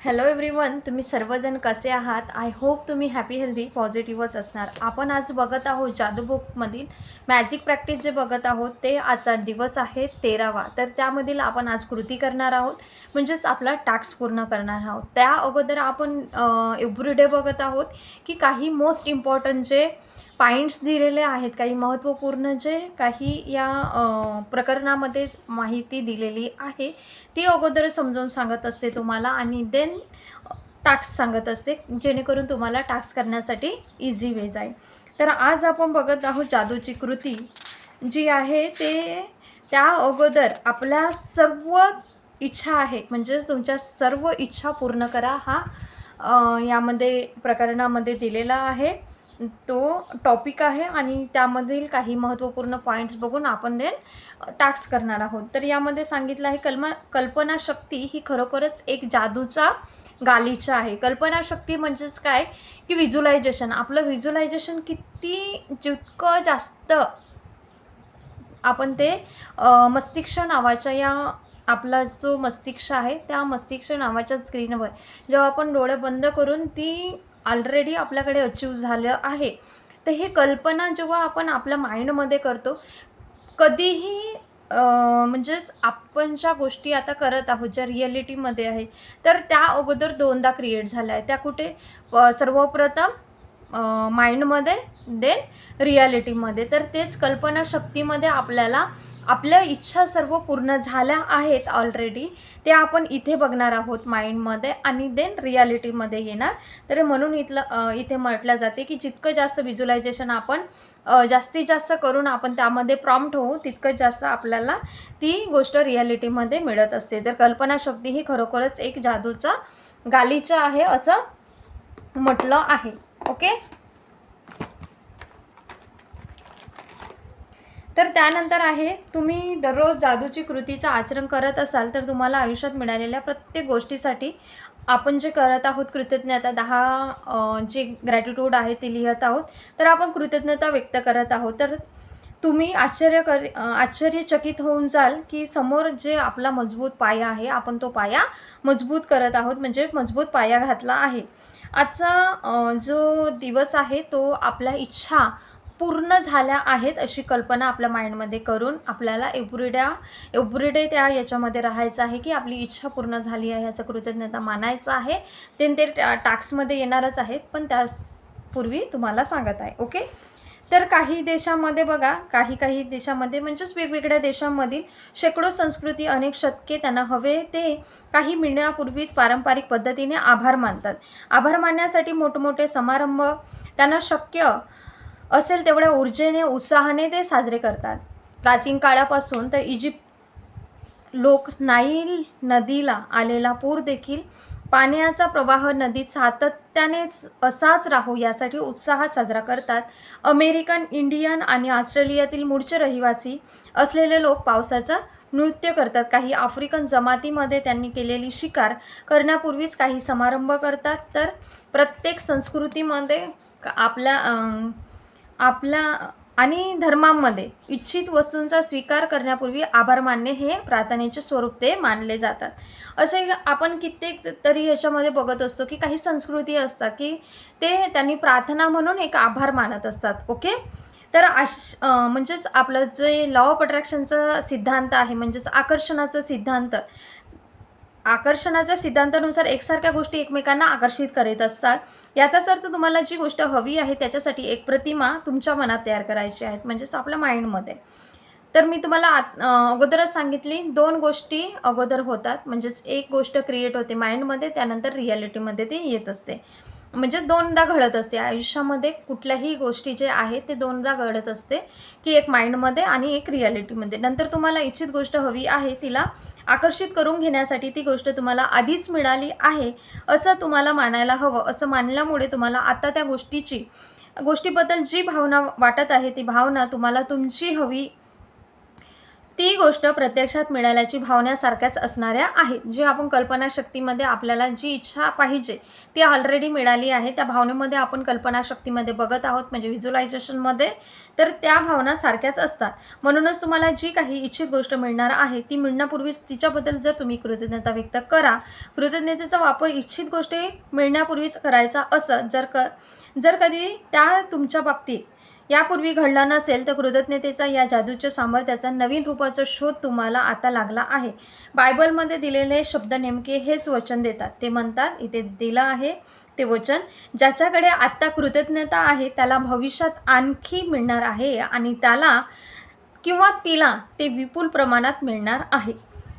Hello everyone तुम्ही सर्वजण कसे आहात? आय होप तुम्ही हॅपी हेल्दी पॉझिटिव्हच असणार. आपण आज बघत आहोत जादू बुकमधील मॅजिक प्रॅक्टिस जे बघत आहोत ते आजचा दिवस आहे तेरावा. तर त्यामधील आपण आज कृती करणार आहोत म्हणजेच आपला टास्क पूर्ण करणार आहोत. त्या अगोदर आपण एव्हरीडे बघत आहोत की काही मोस्ट इम्पॉर्टंट जे पॉईंट्स दिलेले आहेत काही महत्त्वपूर्ण जे काही या प्रकरणामध्ये माहिती दिलेली आहे ती अगोदर समजावून सांगत असते तुम्हाला आणि देन टास्क सांगत असते जेणेकरून तुम्हाला टास्क करण्यासाठी इझी वे जाईल. तर आज आपण बघत आहोत जादूची कृती जी आहे ते त्या अगोदर आपल्या सर्व इच्छा आहे म्हणजे तुमच्या सर्व इच्छा पूर्ण करा हा यामध्ये प्रकरणामध्ये दिलेला आहे. तो टॉपिक आहे आणि त्यामधील काही महत्त्वपूर्ण पॉईंट्स बघून आपण देन टास्क करणार आहोत. तर यामध्ये सांगितलं आहे कल्मा कल्पनाशक्ती ही खरोखरच एक जादूचा गालीचा आहे. कल्पनाशक्ती म्हणजेच काय? की व्हिज्युलायझेशन आपलं व्हिज्युलायझेशन किती जितकं जास्त आपण ते मस्तिष्क नावाच्या या आपला जो मस्तिष्क आहे त्या मस्तिष्क नावाच्या स्क्रीनवर जेव्हा आपण डोळे बंद करून ती ऑलरेडी आपल्याकडे अचीव झालं आहे. तर हे कल्पना जेव्हा आपण आपल्या माइंडमध्ये करतो कधीही म्हणजेच आपण ज्या गोष्टी आता करत आहोत ज्या रिॲलिटीमध्ये आहे तर त्या अगोदर दोनदा क्रिएट झाल्या आहे त्या कुठे? प- सर्वप्रथम माइंडमध्ये देन रिॲलिटीमध्ये तर तेच कल्पनाशक्तीमध्ये आपल्याला आपल्या इच्छा सर्व पूर्ण झाल्या आहेत ऑलरेडी ते आपण इथे बघणार आहोत माइंडमध्ये आणि देन रियालिटीमध्ये येणार. तर म्हणून इथलं इथे म्हटलं जाते की जितकं जास्त व्हिज्युलायझेशन आपण जास्तीत जास्त करून आपण त्यामध्ये प्रॉम्प्ट होऊ तितकं जास्त आपल्याला ती गोष्ट रियालिटीमध्ये मिळत असते. तर कल्पनाशक्ती ही खरोखरच एक जादूचा गालीचा आहे असं म्हटलं आहे. ओके तर त्यानंतर आहे तुम्ही दररोज जादूची कृतीचं आचरण करत असाल तर तुम्हाला आयुष्यात मिळालेल्या प्रत्येक गोष्टीसाठी आपण जे करत आहोत कृतज्ञता दहा जे ग्रॅटिट्यूड आहे ते लिहित आहोत तर आपण कृतज्ञता व्यक्त करत आहोत. तर तुम्ही आश्चर्य कर आश्चर्यचकित होऊन जाल की समोर जे आपला मजबूत पाया आहे आपण तो पाया मजबूत करत आहोत म्हणजे मजबूत पाया घातला आहे. आजचा जो दिवस आहे तो आपल्या इच्छा पूर्ण झाल्या आहेत अशी कल्पना आपल्या माइंडमध्ये करून आपल्याला एव्हरीडे एव्हरीडे त्या याच्यामध्ये राहायचं आहे की आपली इच्छा पूर्ण झाली आहे असं कृतज्ञता मानायचं आहे. ते ते टास्कमध्ये येणारच आहेत पण त्यापूर्वी तुम्हाला सांगत आहे ओके? तर काही देशामध्ये बघा काही काही देशामध्ये म्हणजेच वेगवेगळ्या देशांमधील शेकडो संस्कृती अनेक शतके त्यांना हवे ते काही मिळण्यापूर्वीच पारंपरिक पद्धतीने आभार मानतात. आभार मानण्यासाठी मोठमोठे समारंभ त्यांना शक्य असेल तेवढ्या ऊर्जेने उत्साहाने ते साजरे करतात. प्राचीन काळापासून तर इजिप्त लोक नाईल नदीला आलेला पूर देखील पाण्याचा प्रवाह नदीत सातत्यानेच असाच राहू यासाठी उत्साहात साजरा करतात. अमेरिकन इंडियन आणि ऑस्ट्रेलियातील मूळचे रहिवासी असलेले लोक पावसाचं नृत्य करतात. काही आफ्रिकन जमातीमध्ये त्यांनी केलेली शिकार करण्यापूर्वीच काही समारंभ करतात. तर प्रत्येक संस्कृतीमध्ये आपल्या आपला आपल्या आणि धर्मांमध्ये इच्छित वस्तूंचा स्वीकार करण्यापूर्वी आभार मानणे हे प्रार्थनेचे स्वरूप ते मानले जातात. असे आपण कित्येक तरी याच्यामध्ये बघत असतो की काही संस्कृती असतात की ते त्यांनी प्रार्थना म्हणून एक आभार मानत असतात ओके? तर आश म्हणजेच आपलं जे लॉ ऑफ अट्रॅक्शनचा सिद्धांत आहे म्हणजेच आकर्षणाचा सिद्धांत आकर्षणाच्या सिद्धांतानुसार एकसारख्या गोष्टी एकमेकांना आकर्षित करीत असतात. याचाच अर्थ तुम्हाला जी गोष्ट हवी आहे त्याच्यासाठी एक प्रतिमा तुमच्या मनात तयार करायची आहेत म्हणजेच आपल्या माइंडमध्ये. तर मी तुम्हाला आत अगोदरच सांगितली दोन गोष्टी अगोदर होतात म्हणजेच एक गोष्ट क्रिएट होते माइंडमध्ये त्यानंतर रिॲलिटीमध्ये ते येत असते. म्हणजे दोनदा घडत असते. आयुष्यामध्ये कुठल्याही गोष्टी जे आहे ते दोनदा घडत असते की एक माइंडमध्ये आणि एक रियालिटीमध्ये. नंतर तुम्हाला इच्छित गोष्ट हवी आहे तिला आकर्षित करून घेण्यासाठी ती गोष्ट तुम्हाला आधीच मिळाली आहे असं तुम्हाला मानायला हवं. असं मानल्यामुळे तुम्हाला आता त्या गोष्टीची गोष्टीबद्दल जी भावना वाटत आहे ती भावना तुम्हाला तुमची हवी ती गोष्ट प्रत्यक्षात मिळाल्याची भावण्यासारख्याच असणाऱ्या आहेत. जे आपण कल्पनाशक्तीमध्ये आपल्याला जी इच्छा पाहिजे ती ऑलरेडी मिळाली आहे. त्या भावनेमध्ये आपण कल्पनाशक्तीमध्ये बघत आहोत म्हणजे व्हिज्युलायझेशनमध्ये तर त्या भावना सारख्याच असतात. म्हणूनच तुम्हाला जी काही इच्छित गोष्ट मिळणार आहे ती मिळण्यापूर्वीच तिच्याबद्दल जर तुम्ही कृतज्ञता व्यक्त करा कृतज्ञतेचा वापर इच्छित गोष्टी मिळण्यापूर्वीच करायचा असं जर क जर कधी त्या तुमच्या बाबतीत यापूर्वी घडला नसेल तर कृतज्ञतेचा या जादूच्या सामर्थ्याचा नवीन रूपाचा शोध तुम्हाला आता लागला आहे. बायबलमध्ये दिलेले शब्द नेमके हेच वचन देतात. ते म्हणतात इथे दिलं आहे ते वचन ज्याच्याकडे आत्ता कृतज्ञता आहे त्याला भविष्यात आणखी मिळणार आहे आणि त्याला किंवा तिला ते विपुल प्रमाणात मिळणार आहे.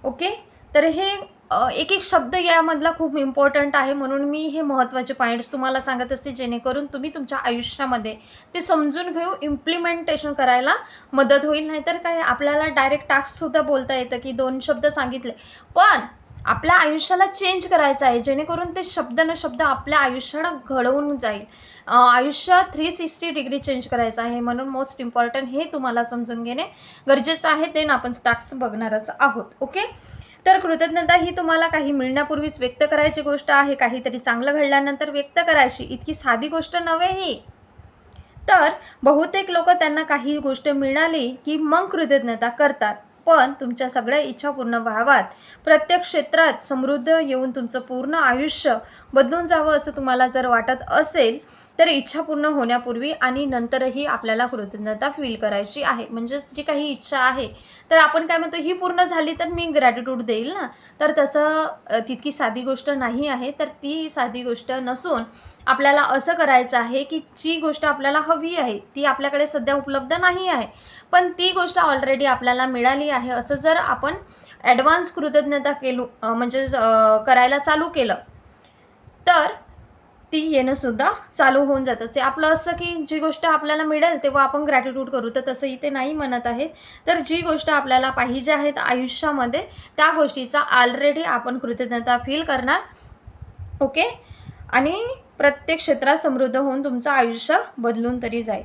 ओके? तर हे एक एक शब्द यामधला खूप इम्पॉर्टंट आहे. म्हणून मी हे महत्त्वाचे पॉईंट्स तुम्हाला सांगत असते जेणेकरून तुम्ही तुमच्या आयुष्यामध्ये ते समजून घेऊ इम्प्लिमेंटेशन करायला मदत होईल. नाहीतर काय आपल्याला डायरेक्ट टास्कसुद्धा बोलता येतं की दोन शब्द सांगितले. पण आपल्या आयुष्याला चेंज करायचं आहे जेणेकरून ते शब्द न शब्द आपल्या आयुष्याला घडवून जाईल. आयुष्य थ्री सिक्स्टी डिग्री चेंज करायचं आहे. म्हणून मोस्ट इम्पॉर्टंट हे तुम्हाला समजून घेणे गरजेचं आहे. देन आपण टास्क बघणारच आहोत. ओके तर कृतज्ञता ही तुम्हाला काही मिळण्यापूर्वीच व्यक्त करायची गोष्ट आहे. काहीतरी चांगलं घडल्यानंतर व्यक्त करायची. इतकी साधी गोष्ट नव्हे ही. तर बहुतेक लोक त्यांना काही गोष्ट मिळाली की मग कृतज्ञता करतात. पण तुमच्या सगळ्या इच्छा पूर्ण व्हाव्यात. प्रत्येक क्षेत्रात समृद्ध येऊन तुमचं पूर्ण आयुष्य बदलून जावं असं तुम्हाला जर वाटत असेल तर इच्छा पूर्ण होण्यापूर्वी आणि नंतरही आपल्याला कृतज्ञता फील करायची आहे. म्हणजेच जी काही इच्छा आहे तर आपण काय म्हणतो ही पूर्ण झाली तर मी ग्रॅटिट्यूड देईल ना? तर तसं तितकी साधी गोष्ट नाही आहे. तर ती साधी गोष्ट नसून आपल्याला असं करायचं आहे की जी गोष्ट आपल्याला हवी आहे ती आपल्याकडे सध्या उपलब्ध नाही आहे. पण ती गोष्ट ऑलरेडी आपल्याला मिळाली आहे असं जर आपण ॲडव्हान्स कृतज्ञता केलो म्हणजे करायला चालू केलं तर ती येणंसुद्धा चालू होऊन जात असते. आपलं असं की जी गोष्ट आपल्याला मिळेल तेव्हा आपण ग्रॅटिट्यूड करू. तर तसंही ते नाही म्हणत आहेत. तर जी गोष्ट आपल्याला पाहिजे आहेत आयुष्यामध्ये त्या गोष्टीचा ऑलरेडी आपण कृतज्ञता फील करणार. ओके आणि प्रत्येक क्षेत्रात समृद्ध होऊन तुमचं आयुष्य बदलून तरी जाईल.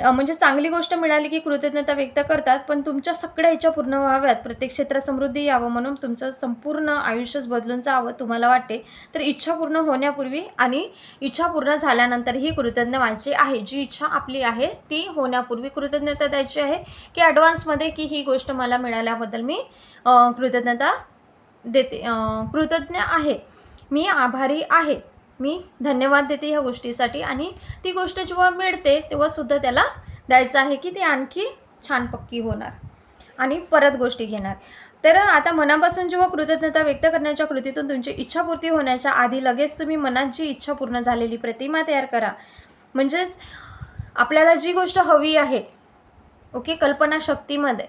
म्हणजे चांगली गोष्ट मिळाली की कृतज्ञता व्यक्त करतात पण तुमच्या सगळ्या इच्छा पूर्ण व्हाव्यात. प्रत्येक क्षेत्रात समृद्धी यावं म्हणून तुमचं संपूर्ण आयुष्यच बदलून जावं तुम्हाला वाटते? तर इच्छा पूर्ण होण्यापूर्वी आणि इच्छा पूर्ण झाल्यानंतर ही कृतज्ञ व्हायची आहे. जी इच्छा आपली आहे ती होण्यापूर्वी कृतज्ञता द्यायची आहे की ॲडव्हान्समध्ये की ही गोष्ट मला मिळाल्याबद्दल मी कृतज्ञता देते कृतज्ञ आहे. मी आभारी आहे. मी धन्यवाद देते ह्या गोष्टीसाठी. आणि ती गोष्ट जेव्हा मिळते तेव्हासुद्धा त्याला द्यायचं आहे की ते आणखी छान पक्की होणार आणि परत गोष्टी घेणार. तर आता मनापासून जेव्हा कृतज्ञता व्यक्त करण्याच्या कृतीतून तुमची इच्छापूर्ती होण्याच्या आधी लगेच तुम्ही मनात जी इच्छा पूर्ण झालेली प्रतिमा तयार करा. म्हणजेच आपल्याला जी गोष्ट हवी आहे ओके कल्पनाशक्तीमध्ये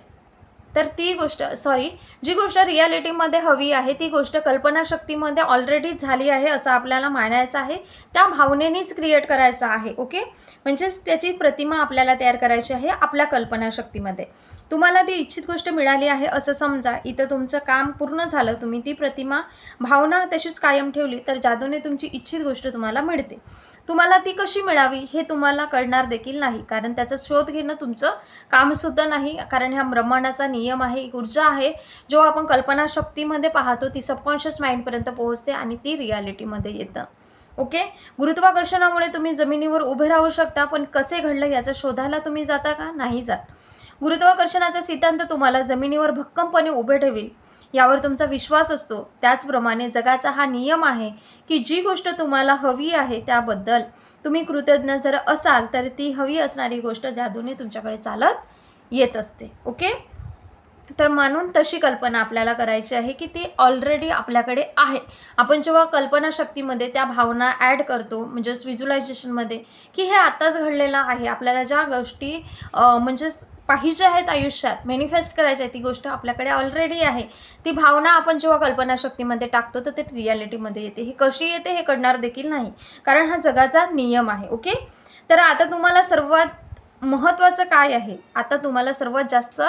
तर ती गोष्ट सॉरी जी गोष्ट रियालिटीमध्ये हवी आहे ती गोष्ट कल्पनाशक्तीमध्ये ऑलरेडी झाली आहे असं आपल्याला मानायचं आहे त्या भावनेनेच क्रिएट करायचं आहे ओके म्हणजेच त्याची प्रतिमा आपल्याला तयार करायची आहे आपल्या कल्पनाशक्तीमध्ये. तुम्हाला ती इच्छित गोष्ट मिळाली आहे असं समजा इथं तुमचं काम पूर्ण झालं तुम्ही ती प्रतिमा भावना तशीच कायम ठेवली तर जादूने तुमची इच्छित गोष्ट तुम्हाला मिळते. तुम्हाला ती कशी मिळावी हे तुम्हाला कळणार देखील नाही कारण त्याचा शोध घेणं तुमचं कामसुद्धा नाही कारण ह्या ब्रह्मांडाचा नियम आहे एक ऊर्जा आहे जो आपण कल्पनाशक्तीमध्ये पाहतो ती सबकॉन्शियस माइंडपर्यंत पोहोचते आणि ती रियालिटीमध्ये येतं. ओके? गुरुत्वाकर्षणामुळे तुम्ही जमिनीवर उभे राहू शकता पण कसे घडलं याचं शोधायला तुम्ही जाता का? नाही जात. गुरुत्वाकर्षणाचा सिद्धांत तुम्हाला जमिनीवर भक्कमपणे उभे ठेवील. यावर तुमचा विश्वास असतो. त्याचप्रमाणे जगाचा हा नियम आहे की जी गोष्ट तुम्हाला हवी आहे त्याबद्दल तुम्ही कृतज्ञ जर असाल तर ती हवी असणारी गोष्ट जादूने तुमच्याकडे चालत येत असते. ओके? तर म्हणून तशी कल्पना आपल्याला करायची आहे की ती ऑलरेडी आपल्याकडे आहे. आपण जेव्हा कल्पनाशक्तीमध्ये त्या भावना ॲड करतो म्हणजेच व्हिज्युलायझेशनमध्ये की हे आत्ताच घडलेलं आहे आपल्याला ज्या गोष्टी म्हणजेच पाहिजे आहेत आयुष्यात मॅनिफेस्ट करायची आहे ती गोष्ट आपल्याकडे ऑलरेडी आहे. ती भावना आपण जेव्हा कल्पनाशक्तीमध्ये टाकतो तर ते रियालिटीमध्ये येते. ही कशी येते हे कळणार देखील नाही. कारण हा जगाचा नियम आहे ओके तर आता तुम्हाला सर्वात महत्त्वाचं काय आहे? आता तुम्हाला सर्वात जास्त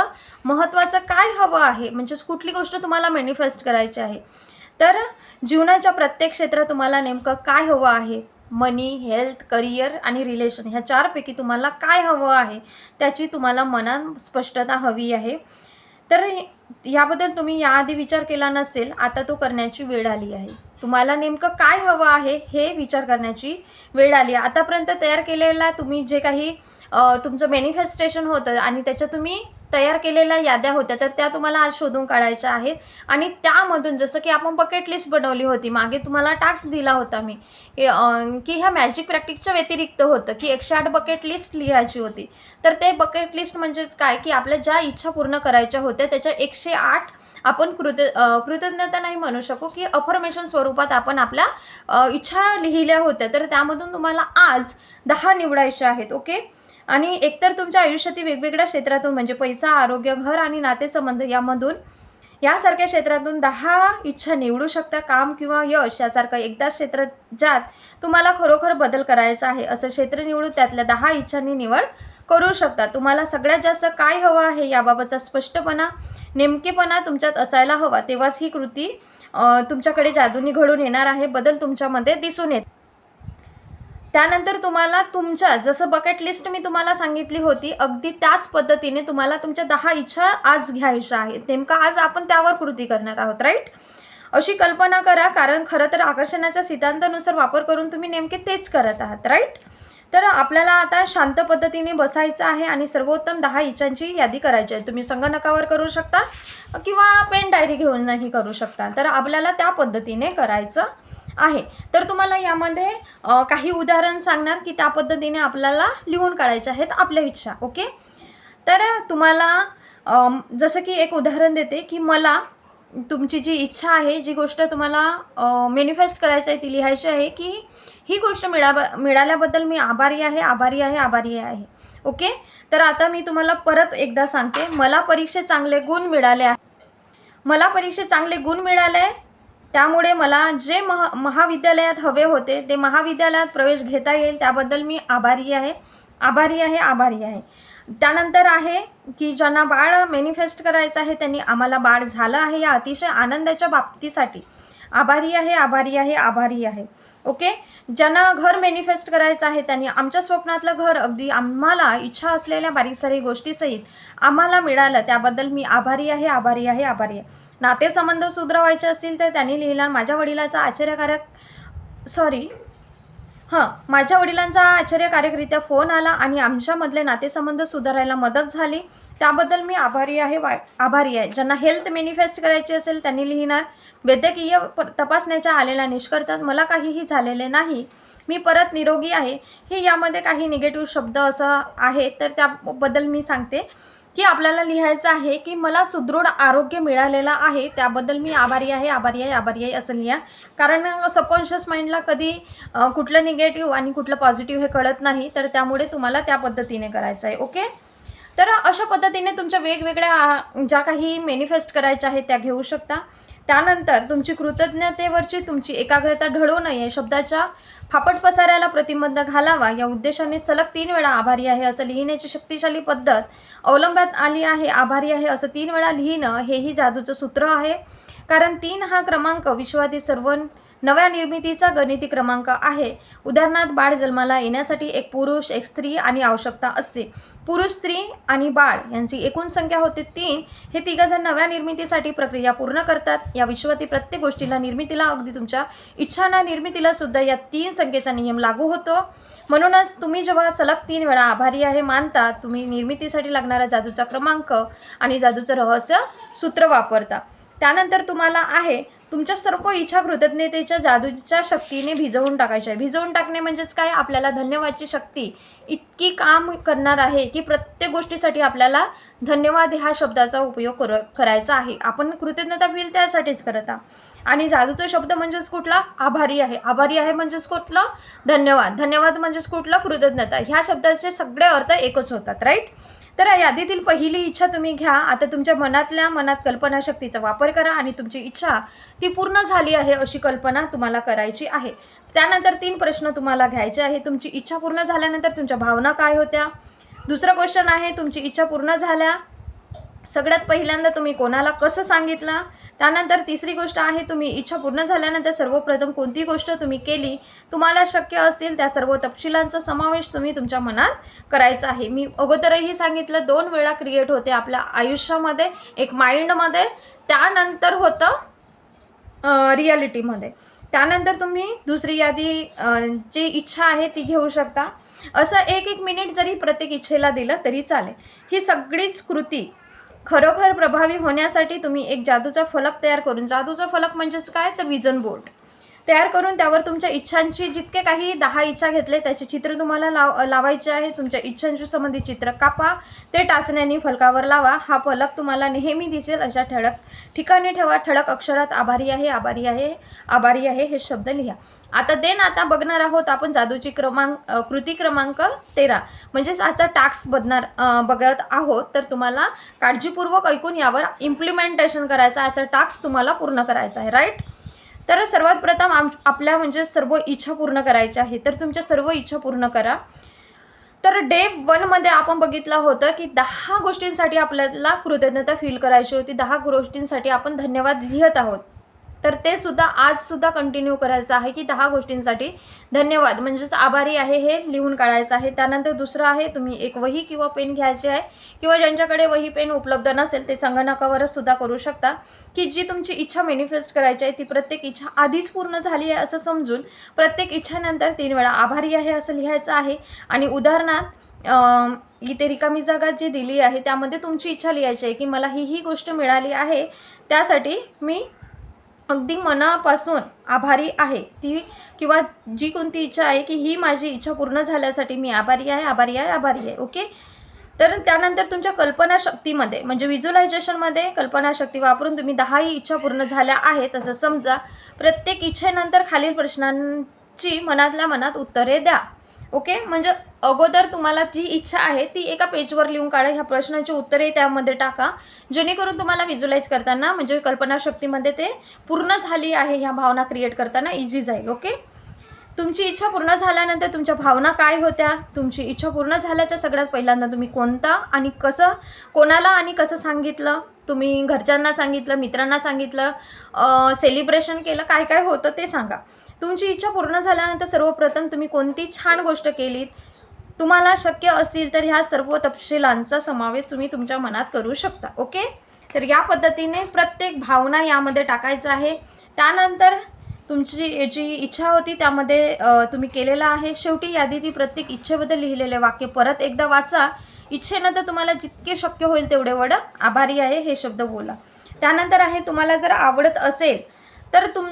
महत्त्वाचं काय हवं आहे? म्हणजेच कुठली गोष्ट तुम्हाला मॅनिफेस्ट करायची आहे? तर जीवनाच्या प्रत्येक क्षेत्रात तुम्हाला नेमकं काय हवं आहे? मनी हेल्थ करिअर आणि रिलेशन ह्या चारपैकी तुम्हाला काय हवं आहे त्याची तुम्हाला मनात स्पष्टता हवी आहे. तर याबद्दल तुम्ही याआधी विचार केला नसेल आता तो करण्याची वेळ आली आहे. तुम्हाला नेमकं काय हवं आहे हे विचार करण्याची वेळ आली आहे. आतापर्यंत तयार केलेला तुम्ही जे काही तुमचं मॅनिफेस्टेशन होतं आणि त्याच्या तुम्ही तयार केलेल्या याद्या होत्या तर त्या तुम्हाला आज शोधून काढायच्या आहेत. आणि त्यामधून जसं की आपण बकेट लिस्ट बनवली होती मागे तुम्हाला टास्क दिला होता मी की ह्या मॅजिक प्रॅक्टिसच्या व्यतिरिक्त होतं की एकशे आठ बकेट लिस्ट लिहायची होती. तर ते बकेट लिस्ट म्हणजेच काय की आपल्या ज्या इच्छा पूर्ण करायच्या होत्या त्याच्या एकशे आठ आपण कृत कृतज्ञता नाही म्हणू शकू की अफर्मेशन स्वरूपात आपण आपल्या इच्छा लिहिल्या होत्या. तर त्यामधून तुम्हाला आज दहा निवडायच्या आहेत ओके आणि एकतर तुमच्या आयुष्यातील वेगवेगळ्या क्षेत्रातून म्हणजे पैसा आरोग्य घर आणि नातेसंबंध यामधून यासारख्या क्षेत्रातून दहा इच्छा निवडू शकता. काम किंवा यश यासारखं एकदा क्षेत्रात ज्यात तुम्हाला खरोखर बदल करायचा आहे असं क्षेत्र निवडून त्यातल्या दहा इच्छांनी निवड करू शकता. तुम्हाला सगळ्यात जास्त काय हवं आहे याबाबतचा स्पष्टपणा नेमकेपणा तुमच्यात असायला हवा. तेव्हाच ही कृती तुमच्याकडे जादूनी घडून येणार आहे. बदल तुमच्यामध्ये दिसून येत त्यानंतर तुम्हाला तुमच्या जसं बकेट लिस्ट मी तुम्हाला सांगितली होती अगदी त्याच पद्धतीने तुम्हाला तुमच्या दहा इच्छा आज घ्यायच्या आहेत. नेमकं आज आपण त्यावर कृती करणार आहोत राईट अशी कल्पना करा कारण खरं तर आकर्षणाच्या सिद्धांतानुसार वापर करून तुम्ही नेमके तेच करत आहात राईट तर आपल्याला आता शांत पद्धतीने बसायचं आहे आणि सर्वोत्तम दहा इच्छांची यादी करायची आहे. तुम्ही संगणकावर करू शकता किंवा पेन डायरी घेऊनही करू शकता. तर आपल्याला त्या पद्धतीने करायचं आहे. तर तुम्हाला यामध्ये काही उदाहरण सांगणार की त्या पद्धतीने आपल्याला लिहून काढायचे आहेत आपल्या इच्छा ओके? तर तुम्हाला जसं की एक उदाहरण देते की मला तुमची जी इच्छा आहे जी गोष्ट तुम्हाला मॅनिफेस्ट करायची आहे ती लिहायची आहे की ही गोष्ट मिळा मिळाल्याबद्दल मी आभारी आहे आभारी आहे आभारी आहे ओके? तर आता मी तुम्हाला परत एकदा सांगते. मला परीक्षेत चांगले गुण मिळाले आहे. मला परीक्षेत चांगले गुण मिळाले त्यामुळे मला जे महा महाविद्यालयात हवे होते ते महाविद्यालयात प्रवेश घेता येईल. त्याबद्दल मी आभारी आहे. आभारी आहे आभारी आहे. त्यानंतर आहे की ज्यांना बाळ मॅनिफेस्ट करायचं आहे त्यांनी आम्हाला बाळ झालं आहे या अतिशय आनंदाच्या बाबतीसाठी. आभारी आहे आभारी आहे आभारी आहे. ओके? ज्यांना घर मॅनिफेस्ट करायचं आहे त्यांनी आमच्या स्वप्नातलं घर अगदी आम्हाला इच्छा असलेल्या बारीक सारी गोष्टीसहित आम्हाला मिळालं. त्याबद्दल मी आभारी आहे आभारी आहे आभारी आहे. नातेसंबंध सुधरवायचे असतील तर त्यांनी लिहिला माझ्या वडिलाचा आश्चर्यकारक सॉरी हां माझ्या वडिलांचा आश्चर्यकारकरित्या फोन आला आणि आमच्यामधले नातेसंबंध सुधारायला मदत झाली. त्याबद्दल मी आभारी आहे वा आभारी आहे. ज्यांना हेल्थ मॅनिफेस्ट करायची असेल त्यांनी लिहिणार. वैद्यकीय प- तपासण्याच्या आलेल्या निष्कर्तात मला काहीही झालेले नाही. मी परत निरोगी आहे. हे यामध्ये काही निगेटिव्ह शब्द असं आहे तर त्याबद्दल मी सांगते. की आपल्याला लिहायचं आहे की मला सुदृढ आरोग्य मिळालेलं आहे त्याबद्दल मी आभारी आहे आभारी आहे आभारी आहे असं लिहा. कारण सबकॉन्शियस माइंडला कधी कुठलं निगेटिव्ह आणि कुठलं पॉझिटिव्ह हे कळत नाही तर त्यामुळे तुम्हाला त्या पद्धतीने करायचं आहे ओके तर अशा पद्धतीने तुमच्या वेगवेगळ्या आ, ज्या काही मॅनिफेस्ट करायच्या आहेत त्या घेऊ शकता. त्यानंतर तुमची कृतज्ञतेवरची तुमची एकाग्रता ढळू नये शब्दाच्या फापट पसाऱ्याला प्रतिबंध घालावा. या उद्देशाने सलग तीन वेळा आभारी आहे असं लिहिण्याची शक्तिशाली पद्धत अवलंबात आली आहे. आभारी आहे असं तीन वेळा लिहिणं हेही जादूचं सूत्र आहे. कारण तीन हा क्रमांक विश्वातील सर्व नव्या निर्मितीचा गणिती क्रमांक आहे. उदाहरणार्थ बाळ जन्माला येण्यासाठी एक पुरुष एक स्त्री आणि आवश्यकता असते. पुरुष स्त्री आणि बाळ यांची एकूण संख्या होते तीन. हे तिघंजण नव्या निर्मितीसाठी प्रक्रिया पूर्ण करतात. या विश्वातील प्रत्येक गोष्टीला निर्मितीला अगदी तुमच्या इच्छांना निर्मितीला सुद्धा या तीन संख्येचा नियम लागू होतो. म्हणूनच तुम्ही जेव्हा सलग तीन वेळा आभारी आहे मानता तुम्ही निर्मितीसाठी लागणारा जादूचा क्रमांक आणि जादूचं रहस्य सूत्र वापरता. त्यानंतर तुम्हाला आहे तुमच्या सर्व इच्छा कृतज्ञतेच्या जादूच्या शक्तीने भिजवून टाकायच्या. आहे भिजवून टाकणे म्हणजेच काय? आपल्याला धन्यवादची शक्ती. इतकी काम करणार आहे की प्रत्येक गोष्टीसाठी आपल्याला धन्यवाद ह्या शब्दाचा उपयोग कर करायचा आहे. आपण कृतज्ञता फील त्यासाठीच करत आहोत. आणि जादूचा शब्द म्हणजेच कुठला? आभारी आहे. आभारी आहे म्हणजेच कुठलं? धन्यवाद. धन्यवाद म्हणजेच कुठलं? कृतज्ञता. ह्या शब्दाचे सगळे अर्थ एकच होतात राईट तर यादीतील पहिली इच्छा तुम्ही घ्या. आता तुमच्या मनातल्या मनात कल्पनाशक्तीचा वापर करा आणि तुमची इच्छा ती पूर्ण झाली आहे अशी कल्पना तुम्हाला करायची आहे. त्यानंतर तीन प्रश्न तुम्हाला घ्यायचे आहे तुमची इच्छा पूर्ण झाल्यानंतर तुमच्या भावना काय होत्या? दुसरं क्वेश्चन आहे तुमची इच्छा पूर्ण झाल्या सगळ्यात पहिल्यांदा तुम्ही कोणाला कसं सांगितलं? त्यानंतर तिसरी गोष्ट आहे तुम्ही इच्छा पूर्ण झाल्यानंतर सर्वप्रथम कोणती गोष्ट तुम्ही केली? तुम्हाला शक्य असेल त्या सर्व तपशिलांचा समावेश तुम्ही तुमच्या मनात करायचा आहे. मी अगोदरही सांगितलं दोन वेळा क्रिएट होते आपल्या आयुष्यामध्ये एक माइंडमध्ये त्यानंतर होतं रियालिटीमध्ये त्यानंतर तुम्ही दुसरी यादी जी इच्छा आहे ती घेऊ शकता. असं एक एक मिनिट जरी प्रत्येक इच्छेला दिलं तरी चालेल. ही सगळीच कृती खरोखर प्रभावी होण्यासाठी तुम्ही एक जादूचा फलक तयार करून जादूचा फलक म्हणजेच काय? तर विजन बोर्ड. तयार करून त्यावर तुमच्या इच्छांची जितके काही दहा इच्छा घेतले त्याचे चित्र तुम्हाला लाव लावायचे आहे. तुमच्या इच्छांशी संबंधित चित्र कापा. ते टाचण्याने फलकावर लावा. हा फलक तुम्हाला नेहमी दिसेल. अशा ठळक ठिकाणी ठेवा. ठळक अक्षरात आभारी आहे आभारी आहे आभारी आहे हे शब्द लिहा. आता देन आता बघणार आहोत आपण जादूची क्रमांक कृती क्रमांक तेरा. म्हणजेच आजचा टास्क बघणार बघत आहोत. तर तुम्हाला काळजीपूर्वक ऐकून यावर इम्प्लिमेंटेशन करायचं आजचा टास्क तुम्हाला पूर्ण करायचा आहे. राईट तर सर्वात प्रथम आम आपल्या म्हणजे सर्व इच्छा पूर्ण करायच्या आहे तर तुमच्या सर्व इच्छा पूर्ण करा. तर डे वनमध्ये आपण बघितलं होतं की दहा गोष्टींसाठी आपल्याला कृतज्ञता फील करायची होती. दहा गोष्टींसाठी आपण धन्यवाद लिहित आहोत. तर ते सुद्धा आज सुद्धा कंटिन्यू करायचं आहे की दहा गोष्टींसाठी. धन्यवाद. म्हणजेच आभारी आहे हे लिहून काढायचं आहे. त्यानंतर दुसरं आहे तुम्ही एक वही किंवा पेन घ्यायचे आहे किंवा ज्यांच्याकडे वही पेन उपलब्ध नसेल ते संगणकावरच सुद्धा करू शकता. की जी तुमची इच्छा मॅनिफेस्ट करायची आहे ती प्रत्येक इच्छा आधीच पूर्ण झाली आहे असं समजून प्रत्येक इच्छानंतर तीन वेळा आभारी आहे असं लिहायचं आहे. आणि उदाहरणार्थ इथे रिकामी जागा जी दिली आहे त्यामध्ये तुमची इच्छा लिहायची आहे की मला ही ही गोष्ट मिळाली आहे त्यासाठी मी अगदी मनापासून आभारी आहे. ती किंवा जी कोणती इच्छा आहे की ही माझी इच्छा पूर्ण झाल्यासाठी मी आभारी आहे आभारी आहे आभारी आहे ओके? तर त्यानंतर तुमच्या कल्पनाशक्तीमध्ये म्हणजे व्हिज्युलायझेशनमध्ये कल्पनाशक्ती वापरून तुम्ही दहाही इच्छा पूर्ण झाल्या आहेत असं समजा प्रत्येक इच्छेनंतर खालील प्रश्नांची मनातल्या मनात उत्तरे द्या. ओके म्हणजे अगोदर तुम्हाला जी इच्छा आहे ती एका पेजवर लिहून काढा. ह्या प्रश्नाची उत्तरे त्यामध्ये टाका. जेणेकरून तुम्हाला विज्युलाइज करताना म्हणजे कल्पनाशक्तीमध्ये ते पूर्ण झाली आहे ह्या भावना क्रिएट करताना इझी जाईल. ओके तुमची इच्छा पूर्ण झाल्यानंतर तुमच्या भावना काय होत्या? तुमची इच्छा पूर्ण झाल्याच्या सगळ्यात पहिल्यांदा तुम्ही कोणता आणि कसं कोणाला आणि कसं सांगितलं? तुम्ही घरच्यांना सांगितलं मित्रांना सांगितलं सेलिब्रेशन केलं काय काय होतं ते सांगा. तुमची इच्छा पूर्ण झाल्यानंतर सर्वप्रथम तुम्ही कोणती छान गोष्ट केलीत? तुम्हाला शक्य असतील तर ह्या सर्व तपशिलांचा समावेश तुम्ही तुमच्या मनात करू शकता ओके? तर या पद्धतीने प्रत्येक भावना यामध्ये टाकायचं आहे. त्यानंतर तुमची जी इच्छा होती त्यामध्ये तुम्ही केलेला आहे. शेवटी यादी ती प्रत्येक इच्छेबद्दल लिहिलेले वाक्य परत एकदा वाचा. इच्छेनं तर तुम्हाला जितके शक्य होईल तेवढे वड. आभारी आहे हे शब्द बोला. त्यानंतर आहे तुम्हाला जर आवडत असेल तर तुम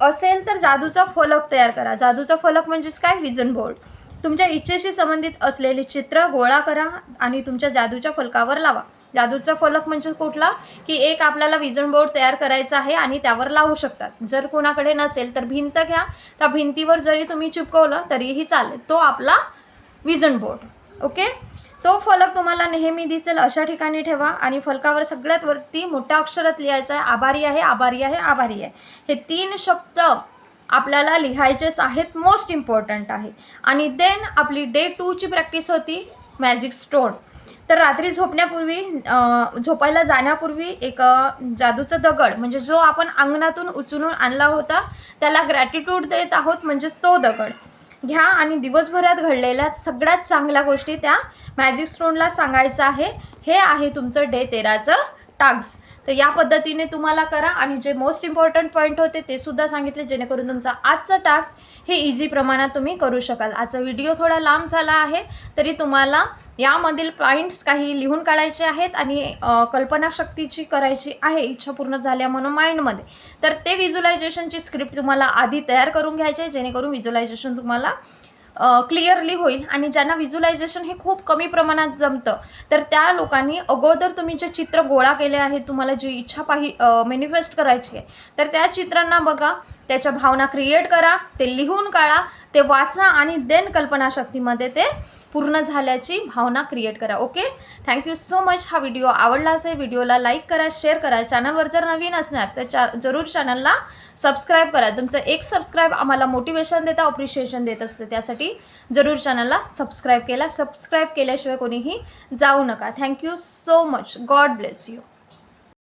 असेल तर जादूचा फलक तयार करा. जादूचा फलक म्हणजेच काय? Vision board. तुमच्या इच्छेशी संबंधित असलेले चित्र गोळा करा आणि तुमच्या जादूच्या फलकावर लावा. जादूचा फलक म्हणजे कुठला? की एक आपल्याला विजन बोर्ड तयार करायचा आहे आणि त्यावर लावू शकतात. जर कोणाकडे नसेल तर भिंत घ्या. त्या भिंतीवर जरी तुम्ही चिपकवलं तरीही चालेल. तो आपला विजन बोर्ड. ओके? तो फलक तुम्हाला नेहमी दिसेल अशा ठिकाणी ठेवा आणि फलकावर सगळ्यात वरती मोठ्या अक्षरात लिहायचं आहे आभारी आहे आभारी आहे आभारी आहे. हे तीन शब्द आपल्याला लिहायचेच आहेत मोस्ट इम्पॉर्टंट आहे. आणि देन आपली डे टूची प्रॅक्टिस होती मॅजिक स्टोन तर रात्री झोपण्यापूर्वी झोपायला जाण्यापूर्वी एक जादूचा दगड म्हणजे जो आपण अंगणातून उचलून आणला होता त्याला ग्रॅटिट्यूड देत आहोत म्हणजेच तो दगड. घ्या आणि दिवसभरात घडलेल्या सगळ्यात चांगल्या गोष्टी त्या मॅजिक स्टोनला सांगायचं आहे. हे आहे तुमचं डे तेराचं. टास्क तर या पद्धतीने तुम्हाला करा आणि जे मोस्ट इम्पॉर्टंट पॉईंट होते ते सुद्धा सांगितले जेणेकरून तुमचा आजचा टास्क हे इझी प्रमाणात तुम्ही करू शकाल. आजचा व्हिडिओ थोडा लांब झाला आहे तरी तुम्हाला यामधील पॉईंट्स काही लिहून काढायचे आहेत आणि कल्पनाशक्तीची करायची आहे इच्छा पूर्ण झाल्या म्हणून माइंडमध्ये तर ते व्हिज्युलायझेशनची स्क्रिप्ट तुम्हाला आधी तयार करून घ्यायची आहे जेणेकरून व्हिज्युलायझेशन तुम्हाला क्लिअरली होईल आणि ज्यांना व्हिज्युलायझेशन हे खूप कमी प्रमाणात जमतं तर त्या लोकांनी अगोदर तुम्ही जे चित्र गोळा केले आहे तुम्हाला जी इच्छा पाहि मॅनिफेस्ट करायची आहे तर त्या चित्रांना बघा त्याच्या भावना क्रिएट करा ते लिहून काढा ते वाचा आणि देन कल्पनाशक्तीमध्ये ते पूर्ण झाल्याची भावना क्रिएट करा okay thank you so much हा व्हिडिओ आवडला असेल व्हिडिओला लाईक करा शेअर करा. चॅनलवर जर नवीन असणार तर चा जरूर चॅनलला सबस्क्राईब करा. तुमचं एक सबस्क्राईब आम्हाला मोटिवेशन देतं अप्रिशिएशन देत असतं. त्यासाठी जरूर चॅनलला सबस्क्राईब केला. सबस्क्राईब केल्याशिवाय कोणीही जाऊ नका. Thank you so much God bless you